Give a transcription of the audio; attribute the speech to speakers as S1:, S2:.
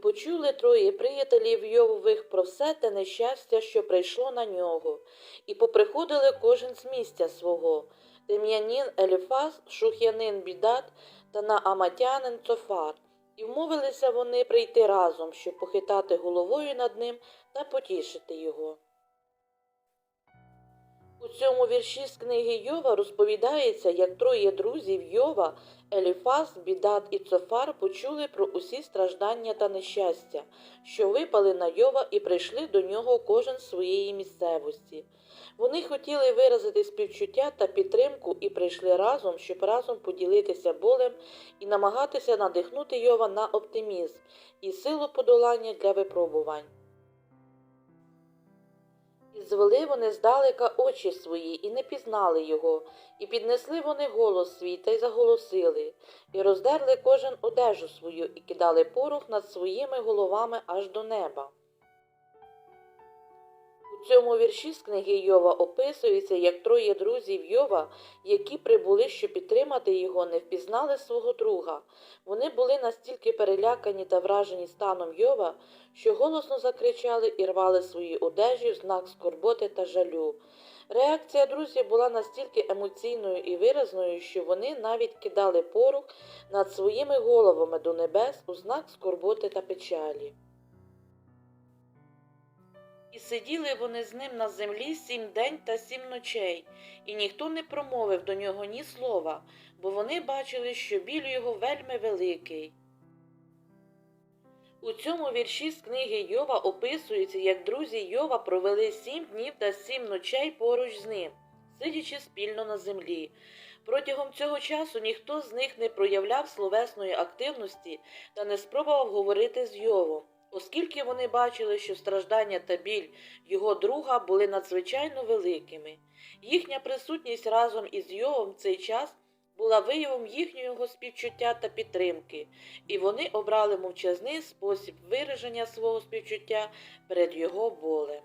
S1: почули троє приятелів Йовових про все те нещастя, що прийшло на нього, і поприходили кожен з місця свого. Тем'янін Еліфаз, Шух'янин Бідат та Нааматянин Цофар. І вмовилися вони прийти разом, щоб похитати головою над ним та потішити його. Цьому вірші з книги Йова розповідається, як троє друзів Йова, Еліфаз, Бідат і Цофар почули про усі страждання та нещастя, що випали на Йова і прийшли до нього кожен своєї місцевості. Вони хотіли виразити співчуття та підтримку і прийшли разом, щоб разом поділитися болем і намагатися надихнути Йова на оптимізм і силу подолання для випробувань. І звели вони здалека очі свої, і не пізнали його, і піднесли вони голос свій та й заголосили, і роздерли кожен одежу свою, і кидали порох над своїми головами аж до неба. У цьому вірші з книги Йова описується, як троє друзів Йова, які прибули, щоб підтримати його, не впізнали свого друга. Вони були настільки перелякані та вражені станом Йова, що голосно закричали і рвали свої одежі в знак скорботи та жалю. Реакція друзів була настільки емоційною і виразною, що вони навіть кидали порох над своїми головами до небес у знак скорботи та печалі. І сиділи вони з ним на землі сім день та сім ночей, і ніхто не промовив до нього ні слова, бо вони бачили, що біль його вельми великий. У цьому вірші з книги Йова описується, як друзі Йова провели сім днів та сім ночей поруч з ним, сидячи спільно на землі. Протягом цього часу ніхто з них не проявляв словесної активності та не спробував говорити з Йовом, оскільки вони бачили, що страждання та біль його друга були надзвичайно великими. Їхня присутність разом із Йовом в цей час була виявом їхнього співчуття та підтримки, і вони обрали мовчазний спосіб вираження свого співчуття перед його болем.